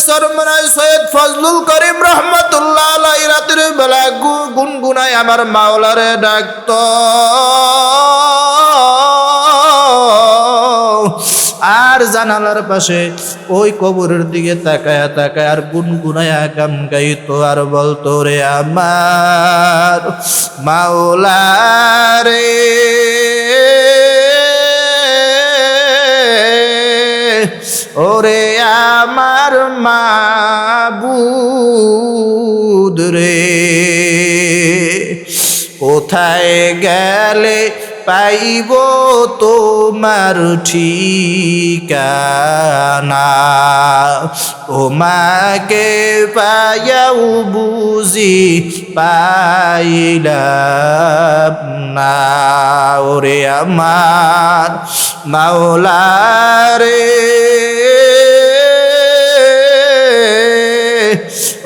সরমনায় ফজলুল করিম রহমতুল্লাহ আলাই রাতের বেলা গুনগুনায় আমার মাওলারে ডাকত। আর জানালার পাশে ওই কবরের দিকে তাকায়া তাকায় আর গুনগুনায়া গান গাইতো আর বলতো রে আমার মাওলা রে ওরে আমার মাবুদ রে কোথায় গেলে পাইব তোমার ঠিকানা। তোমাকে পায়াও বুঝি পাইলাম না। ওরে আমার মাওলা রে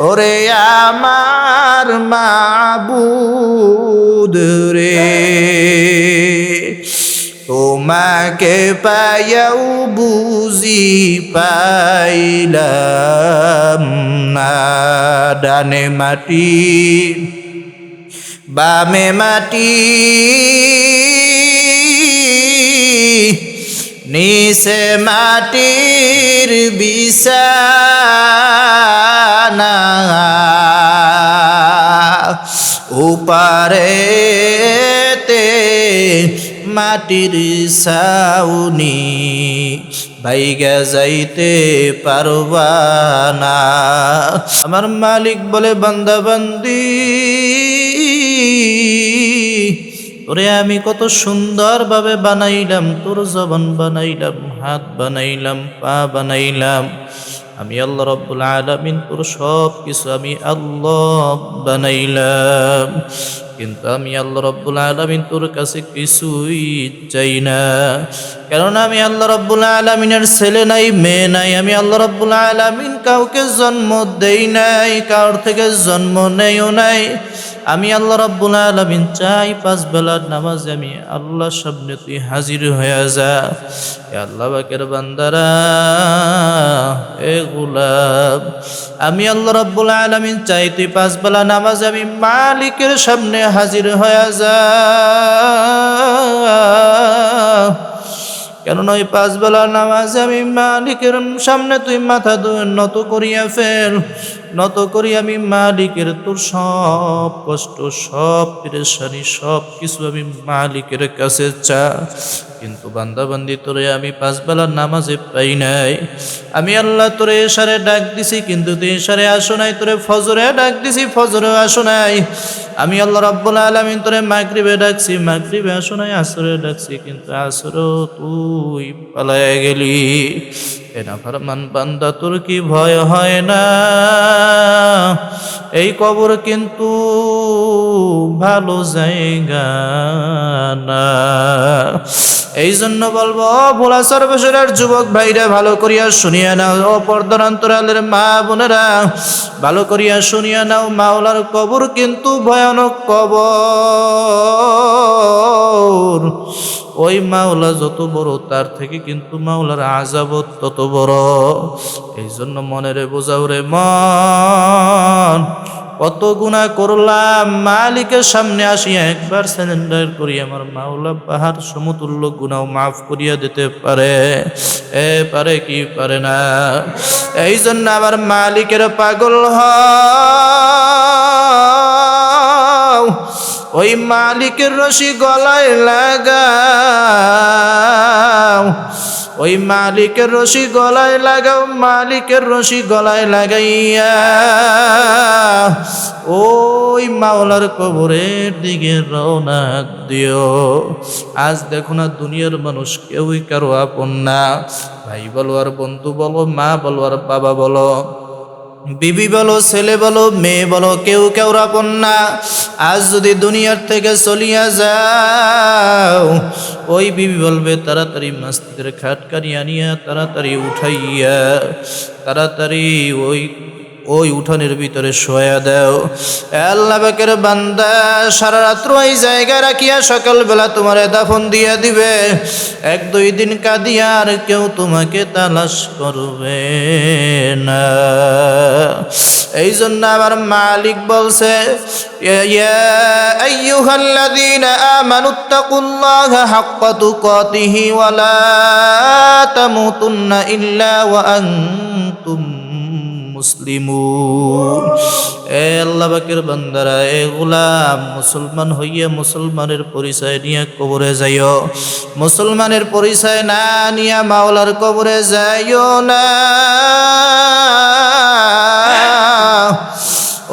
ওরে আমার মাবুদ রে। তোমাকে পায়াও বুঝি পাইলাম না। ডানে মাটি বামে মাটি নিচে মাটির বিছানা, উপারেতে মাটির সাউনি ভাইগা যাইতে পারবা না। আমার মালিক বলে, বান্দা বান্দি ওরে আমি কত সুন্দরভাবে বানাইলাম, তোর জবান বানাইলাম, হাত বানাইলাম, পা বানাইলাম। আমি আল্লাহ রব্বুল আলামিন তোর সব কিছু আমি আল্লাহ বানাইলাম। কিন্তু আমি আল্লাহ রব্বুল আলামিন তোর কাছে কিছুই চাই না। কেননা আমি আল্লাহ রব্বুল আলামিনের ছেলে নাই, মেয়ে নাই, আমি আল্লাহ রব্বুল আলামিন কাউকে জন্ম দেই নাই, কারোর থেকে জন্ম নেইও নাই। আমি আল্লাহ রাব্বুল আলামিন চাই পাঁচ বেলার নামাজে আমি আল্লাহ সামনে তুই হাজির হয়ে যা। আল্লাহ বাকের বান্দারা, এ গুলাম। আমি আল্লাহ রাব্বুল আলামিন চাই তুই পাঁচ বেলা নামাজে আমি মালিকের সামনে হাজির হয়ে যা। কেননা ওই পাঁচ বেলা নামাজ আমি মালিকের সামনে তুই মাথা নত করিয়া ফেল। নত করি আমি মালিকের, তোর সব কষ্ট, সব পেরেশানি সব কিছু আমি মালিকের কাছে চা কিন্তু বান্দাবান্দি তোরে আমি পাঁচ বেলার নামাজে পাই নাই। আমি আল্লাহ তোরে এসারে ডাক দিছি, কিন্তু তুই এসারে আসো নাই, তোরে ফজরে ডাক দিছি ফজরে আসো নাই। আমি আল্লাহ রাব্বুল আলামিন তোরে মাগরিবে ডাকছি, মাগরিবে আসো নাই, আসরে ডাকছি, কিন্তু আসরও তুই পালায় গেলি। এনা ফরমান বান্দা, তোর কি ভয় হয় না? এই কবর কিন্তু ভালো জায়গা না। এই জন্য বলব ভোলা সর্বসরের যুবক ভাইরা, ভালো করিয়া শুনিয়া নাও। ও পর্দরান্তরালের মা বোনেরা, ভালো করিয়া শুনিয়া নাও, মাওলার কবর কিন্তু ভয়ানক কবর। ওই মাওলা যত বড়, তার থেকে কিন্তু মাওলার আজাবত তত বড়। এই জন্য মনের বোঝাও রে মন। কত গুণা করলাম, মালিকের সামনে আসিয়া একবার সিলিন্ডার করি, আমার মাওলা পাহাড় সমতুল্য গুণাও মাফ করিয়া দিতে পারে। এ পারে কি পারে না? এই জন্য আমার মালিকের পাগল হও ওই মালিকের রশি গলায় লাগাও। ওই মালিকের রশি গলায় লাগাও মালিকের রশি গলায় লাগাইয়া। ওই মাওলার কবরের দিকে রওনা দিও। আজ দেখো না দুনিয়ার মানুষ কেউই কারও আপন না। ভাই বলো আর বন্ধু বলো, মা বলো আর বাবা বলো। বিবি বলো, ছেলে বলো, মেয়ে বলো, কেউ কেউ কন্যা আজ যদি দুনিয়ার থেকে চলিয়া যাও, ওই বিবি বলবে, তাড়াতাড়ি মাস্তিদের খাটকারি আনিয়া, তাড়াতাড়ি উঠাইয়া, তাড়াতাড়ি ওই ওই উঠানের ভিতরে শোয়া দাও। আল্লাহ পাকের বান্দা, সারা রাত্র এই জায়গায় রাখিয়া সকালবেলা তোমার দাফন দিয়া দিবে। এক, দুই দিন কাঁদিয়া আর কেউ তোমাকে তালাশ করবে না। এই জন্য আমার মালিক বলছে ইল্লা ওয়া আনতুম মুসলিমুন। এ আল্লাহ পাকের বান্দারা, এ গোলাম, মুসলমান হইয়া মুসলমানের পরিচয় নিয়ে কবরে যাইও। মুসলমানের পরিচয় না নিয়া মাওলার কবরে যাইও না।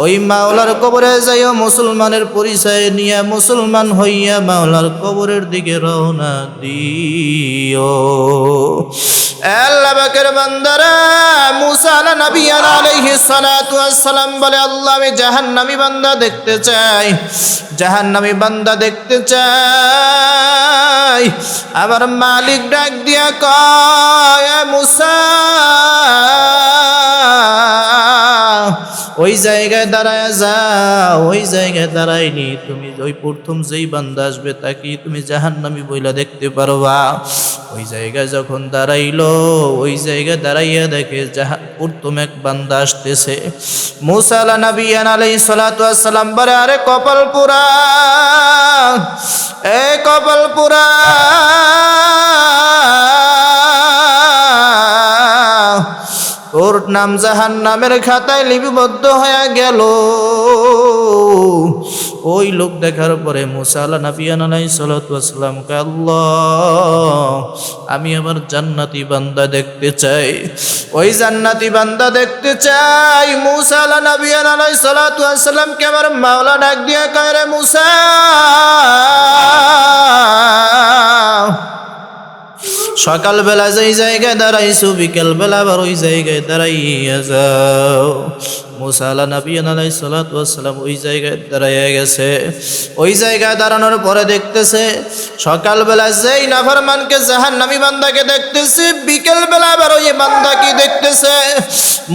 ওই মাওলার কবরে যাইও, মুসলমানের পরিচয় নিয়ে মুসলমান হইয়া মাওলার কবরের দিকে রওনা দিও। আল্লাহ বাকের বান্দারা, মুসা নবী আলাইহিস সালাতু ওয়াসসালাম বলে, আল্লাহ, আমি জাহান্নামী বান্দা দেখতে চাই, জাহান্নামী বান্দা দেখতে চাই। আমার মালিক ডাক দিয়া কয় মুসা ওই জায়গায় দাঁড়ায় যা ওই জায়গায় দাঁড়ায়নি। তুমি ওই প্রথম যেই বান্দা আসবে তাকে তুমি জাহান্নামি বইলা দেখতে পারবা। ওই জায়গায় যখন দাঁড়াইলো, ওই জায়গায় দাঁড়াইয়া দেখে যাহা প্রথম এক বান্দা আসতেছে। মুসালা নবিয়ান আলাই সালাম বলে, আরে কপাল পুরা, এ কপাল পুরা নাম জাহান নামের খাতায় লিপিবদ্ধ হয়ে গেল। ওই লোক দেখার পরে মুসালা নাবিয়ান আলাই সালাম আল্লাহ, আমি আমার জান্নাতি বান্দা দেখতে চাই। ওই জান্নাতি বান্দা দেখতে চাই। মুসালা নাবিয়ান আলাই সালাম কে আমার মাওলা ডাক দিয়া কয় রে মুসা সকালবেলা যেই জায়গায় দাঁড়াইছো, বিকেলবেলা আবার ওই জায়গায় দাঁড়াইয়া যাও। মুসালা নবীন আলাই সালাম ওই জায়গায় দাঁড়াইয়া গেছে। ওই জায়গায় দাঁড়ানোর পরে দেখতেছে, সকালবেলা যেই নাফরমানকে জাহান নামি বান্দাকে দেখতেছে, বিকেলবেলা আবার ওই বান্দাকে দেখতেছে।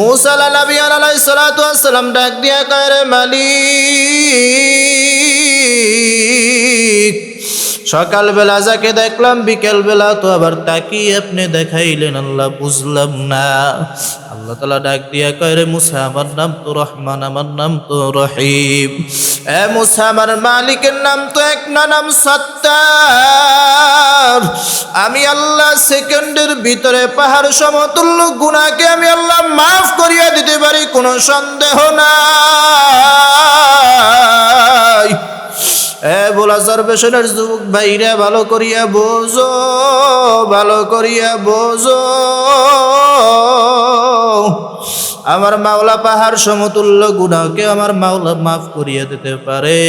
মুসালা নবীন আলাই সালাম ডাক দিয়া কয়, রে মালিক সকালবেলা যাকে দেখলাম, বিকেলবেলা তো আবার তাকিয়ে আপনি দেখাইলেন, আল্লাহ বুঝলাম না। আল্লাহ তালা ডাক দিয়া কয় মুসা, আমার নাম তো রহমান, আমার নাম তো রহিম। এ মুসা, আমার মালিকের নাম তো এক না, নাম সত্তার। আমি আল্লাহ সেকেন্ডের ভিতরে পাহাড় সমতুল্য গুণাকে আমি আল্লাহ মাফ করিয়া দিতে পারি, কোনো সন্দেহ নাই। এ বোলা সার্ভেশনের যুবক ভাইরা, ভালো করিয়া বোঝো, ভালো করিয়া বোঝো। আমার মাওলা পাহাড় সমতুল্য গুণাকে আমার মাওলা মাফ করিয়া দিতে পারে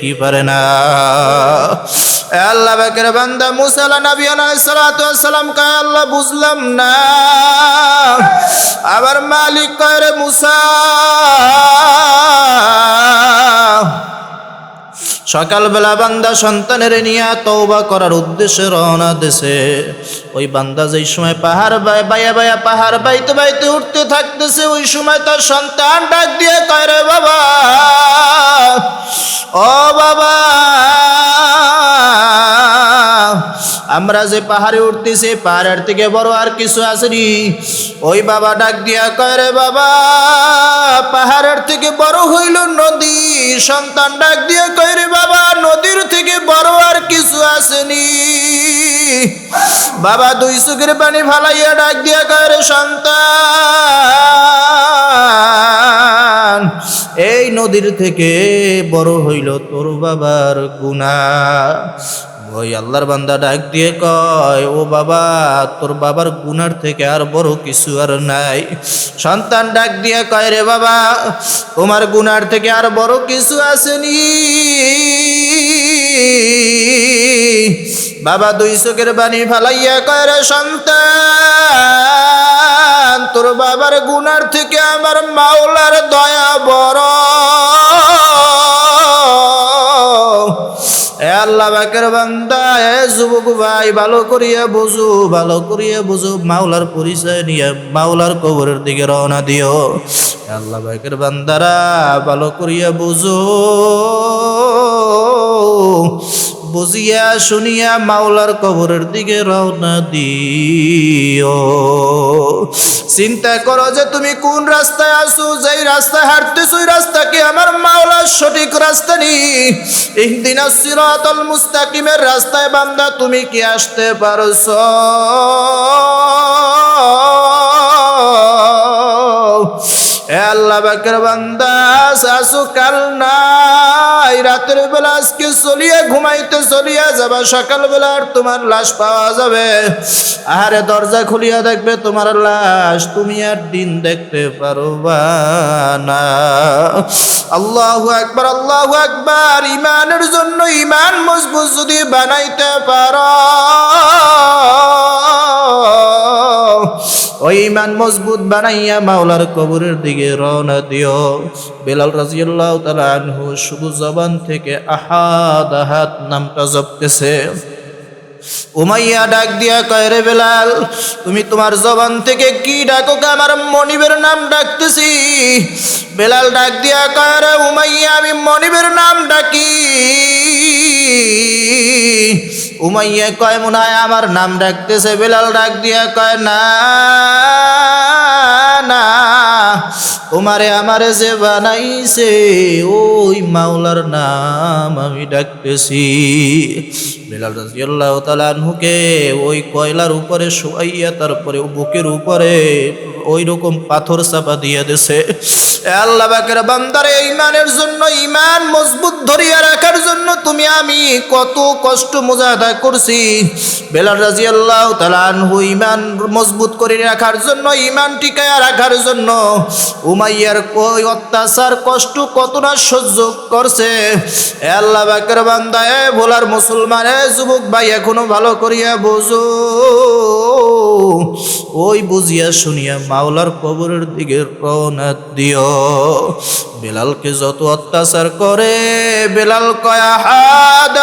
কি পারে না? আল্লাহ বাকের বান্দা মুসালা নবী ওয়াসসালাম কয়, আল্লাহ বুঝলাম না। আবার মালিক কয়, রে মুসা সকালবেলা বান্দা সন্তানের নিয়া তৌবা করার উদ্দেশ্যে রওনা দেশে ওই বান্দা যেই সময় পাহাড় বাই বায়া বায়া পাহাড় বাইতে বাইতে উঠতে থাকতেছে, ওই সময় তার সন্তান ডাক দিয়ে কয় রে বাবা, ও বাবা। আমরা যে পাহাড়ে উঠতেছি, পাহাড়ের থেকে বড় আর কিছু আসেনি। ওই বাবা ডাক দিয়া কয়, রে বাবা, পাহাড়ের থেকে বড় হইল নদী। সন্তান ডাক দিয়া কয়, রে বাবা, নদীর থেকে বড় আর কিছু আসেনি। বাবা দুই চোখের পানি ফালাইয়া ডাক দিয়া কয়, রে সন্তান, এই নদীর থেকে বড় হইল তোর বাবার গুণা। ওই আল্লাহর বান্দা ডাক দিয়ে কয়, ও বাবা, তোর বাবার গুনার থেকে আর বড় কিছু আর নাই। সন্তান ডাক দিয়ে কয়, রে বাবা, তোমার গুনার থেকে আর বড় কিছু আসেনি। বাবা দুই চোখের বাণী ফালাইয়া কয়, রে সন্তান, তোর বাবার গুনার থেকে আমার মাওলার দয়া বড়। আল্লাহ বাকের বান্দা, এ যুবক ভাই, ভালো করিয়া বুঝু, ভালো করিয়া বুঝু, মাওলার পরিচয় নিয়ে মাওলার কবরের দিকে রওনা দিও। আল্লাহ বাকের বান্দারা, ভালো করিয়া বুঝু। বুঝিয়া শুনিয়া মাওলার কবরের দিকে রওনা দিও। চিন্তা করো যে তুমি কোন রাস্তায় আসো যেই রাস্তায় হাঁটতেছো, ওই রাস্তা কি আমার মাওলার সঠিক রাস্তা নি ইহদিনা সিরাতাল মুস্তাকিমের রাস্তায় বান্দা, তুমি কি আসতে পারছ? বান্দা নাই বেলা ঘুমাইতে চলিয়া যাবা সকাল বেলা আর তোমার লাশ পাওয়া যাবে। আহারে দরজা খুলিয়া দেখবে তোমার লাশ তুমি আর দিন দেখতে পারবা না। আল্লাহু আকবার আল্লাহু আকবার ইমানের জন্য ইমান মজবুত যদি বানাইতে পারো। ওই ইমান মজবুত বানাইয়া মাওলার কবরের দিকে রওনা দিও। বেলাল রাজিয়াল্লাহ তাআলা আনহু শুধু জবান থেকে আহাদ আহাদ নামটা জপতেছে। উমাইয়া ডাক দিয়া কয়, রে বেলাল, তুমি তোমার জবান থেকে কি ডাকো? আমার মনিবের নাম ডাকতেছি। বেলাল ডাক দিয়া কয় রে উমাইয়া, আমি মনিবের নাম ডাকি। উমাইয়া কয় মুনায় আমার নাম ডাকতেছে, বেলাল ডাক দিয়া কয়, না না, উমারে আমারে যে বানাইছে, ওই মাওলার নাম আমি ডাকতেছি। বেলাল রাজিয়াল্লাহ তালানহুকে ওই কয়লার উপরে শোয়াইয়া তারপরে বুকের উপরে ওই রকম পাথর চাপা দিয়ে দিছে। আল্লাহ বাকের বান্দারে, ইমানের জন্য ইমান মজবুত ধরিয়া রাখার জন্য তুমি আমি কত কষ্ট মুজাহাদা করছি। বেলাল রাজি আল্লাহ তালানহু ইমান মজবুত করে রাখার জন্য ইমান টিকায়া রাখার জন্য উমাইয়ার কই অত্যাচার কষ্ট কত না সহ্য করছে। এ আল্লাহ বাকের বান্দা, এ ভোলার মুসলমান, এ যুবক ভাই, এখনও ভালো করিয়া বোঝো। ওই বুঝিয়া শুনিয়া মাওলার কবরের দিকে রওনা দিও। বেলালকে যত অত্যাচার করে, বেলাল কয়া হাদ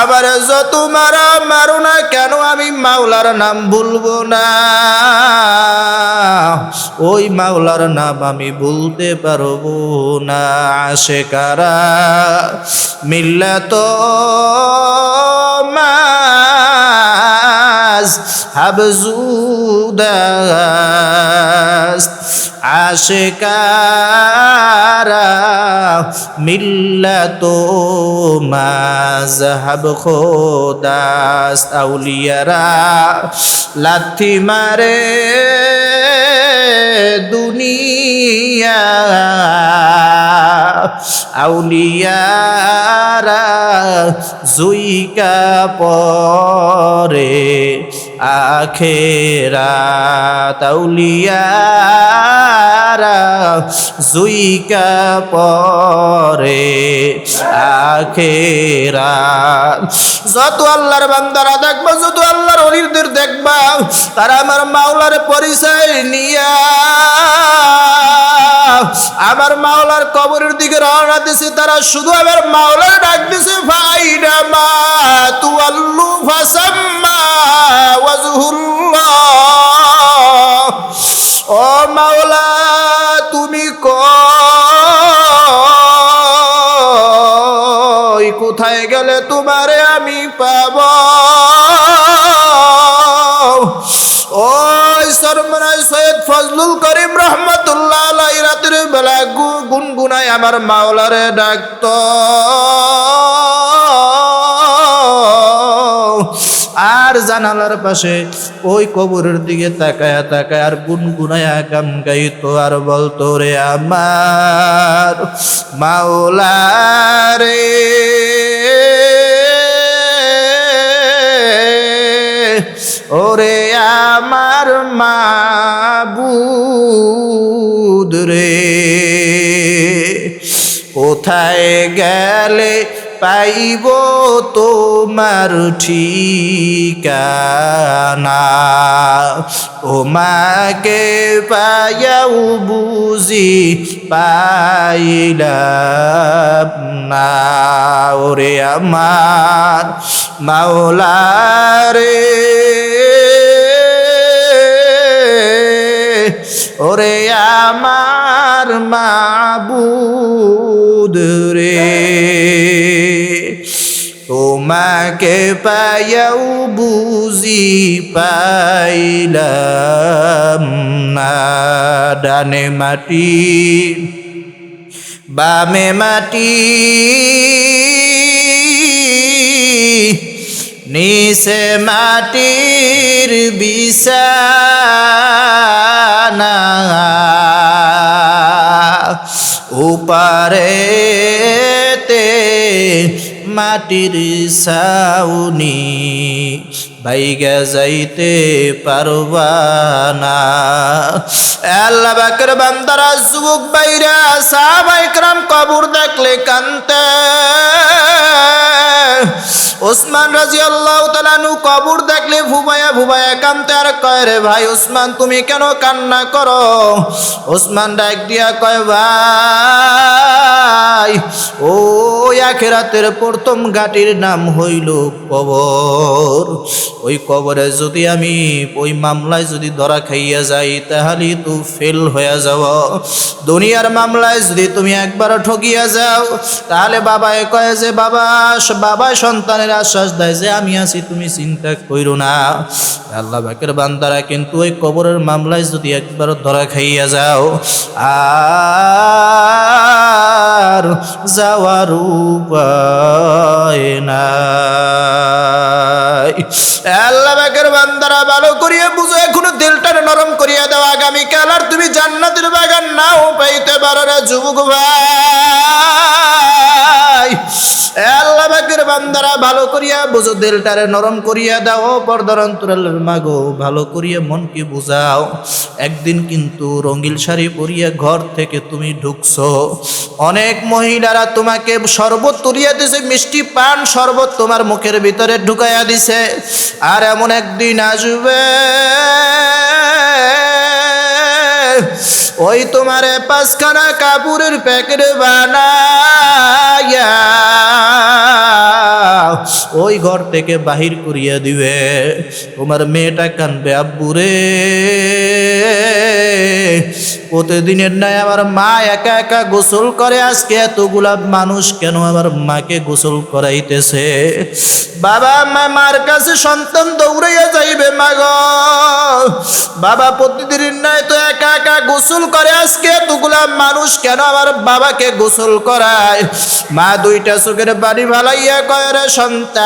আবার যত মারা মারো না কেন আমি মাওলার নাম ভুলবো না? ওই মাওলার নাম আমি ভুলতে পারব না। আসে কারা? মিল্লা তো মাস হাবজুদাস আশেকারা মিল্লাতো মাযহাব খোদাস আউলিয়ারা লাথি মারে দুনিয়া আউলিয়ারা জুইকা পরে আখেরা তাউলিয়ারা জুইকা পরে আখেরা। যত আল্লাহর বান্দারা দেখবা, যত আল্লাহর অলিরদের দেখবা, তারা আমার মাওলার পরিচয় নিয়া। আমার মাওলার কবরের দিকে রওনা দিছে, তারা শুধু আমার মাওলার ডাক দিছে ফাইনা মা, তুয়াল্লু ফাসাম্মা গুনগুনায় আমার মাওলারে ডাকত। আর জানালার পাশে ওই কবরের দিকে তাকায়া তাকায় আর গুনগুনায়া গান গাইতো আর বলতো, রে আমার মাওলা রে ওরে আমার মাবুদ রে। কোথায় গেলে পাইব তোমার ঠিকানা? তোমাকে পায়াও বুঝি পাইলাম না। ওরে আমার মাওলারে, ওরে আমার মাবুদ রে। তোমাকে পায়াও বুঝি পাইলাম না। ডানে মাটি বামে মাটি নিচে মাটির বিছানা উপারেতে মাটির সাউনি বাইগা যাইতে পারবানা আল্লাহ বাকের বান্দারা যুবক বাইরা সাহাবাইকরাম কবর দেখলে কান্তে ওসমান রাজি আল্লাহ তালানু কবর দেখলে ভুবায়া ভুবায়া কান্তে আর কয়, রে ভাই ওসমান, তুমি কেন কান্না করো? ওসমান ডাক দিয়া কয়, ভাই, ও আখেরাতের প্রথম ঘাটির নাম হইল কবর। ওই কবরে যদি আমি, ওই মামলায় যদি ধরা খাইয়া যাই, তাহলে তো ফেল হয়ে যাব। দুনিয়ার মামলায় যদি তুমি একবার ঠকিয়া যাও, তাহলে বাবায় কয় যে, বাবা বাবা, সন্তানের আশ্বাস দেয় যে, আমি আছি, তুমি চিন্তা কইরো না। আল্লাহ বাকের বান্দারা কিন্তু ওই কবরের মামলায় যদি একবার ধরা খাইয়া যাও, আর যাওয়ার উপায় নাই। আল্লাহ বাকের বান্দারা ভালো করিয়া বুঝো, এখনও দিলটারে নরম করিয়া দাও আগামী কাল আর তুমি জান্নাতের বাগান নাও পাইতে পারো না, যুবক ভাই। ভালো করিয়া বুঝো, দিলটারে নরম করিয়া দাও মাগো, ভালো করিয়া মনকে বুঝাও। একদিন কিন্তু রঙিল শাড়ি পরিয়া ঘর থেকে তুমি ঢুকছো। অনেক মহিলারা তোমাকে শরবত তুলিয়া দিছে, মিষ্টি পান শরবত তোমার মুখের ভিতরে ঢুকাইয়া দিছে। আর এমন একদিন আসবে ওই তোমার পাঁচখানা কাপড়ের প্যাকেট বানাইয়া, ওই ঘর থেকে বাহির করিয়া দিবে। তোমার মেয়েটা কানবে, আব্বুরে। প্রতিদিনের নাই আমার মা একা একা গোসল করে, আজকে এতগুলা মানুষ কেন আমার মাকে গোসল করাইতেছে? বাবা, মা, মার কাছে সন্তান দৌড়াইয়া যাইবে, মা বাবা, প্রতিদিনের নাই তো একা একা গোসল করে আজকে এতগুলা মানুষ কেন আমার বাবাকে গোসল করায়? মা দুইটা চোখের বাড়ি ভালাইয়া কয়, রে সন্তান,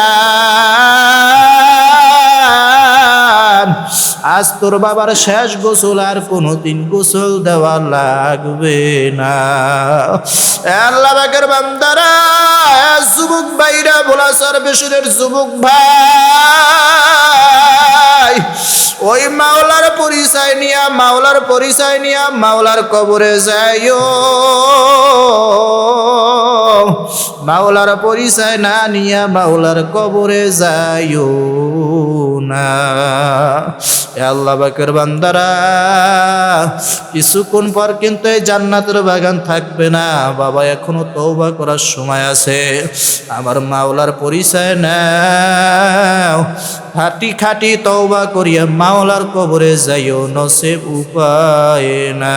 আজ তোর বাবার শেষ গোসল আর কোনোদিন গোসল দেওয়া লাগবে না। আল্লাহ বাকের বান্দারা যুবক ভাইরা ভোলা সার্ভিসের যুবক ভাই, ওই মাওলার পরিচয় নিয়া মাওলার পরিচয় নিয়া মাওলার কবরে যাইও। মাওলার পরিচয় না নিয়া মাওলার কবরে যাইও না। আল্লাহ বাকের বান্দারা, কিছুক্ষণ পর কিন্তু এই জান্নাতের বাগান থাকবে না। বাবা, এখনও তৌবা করার সময় আছে। আমার মাওলার পরিচয় নাও। খাটি খাটি তৌবা করিয়া মাওলার কবরে যাইও, নসে উপায় না।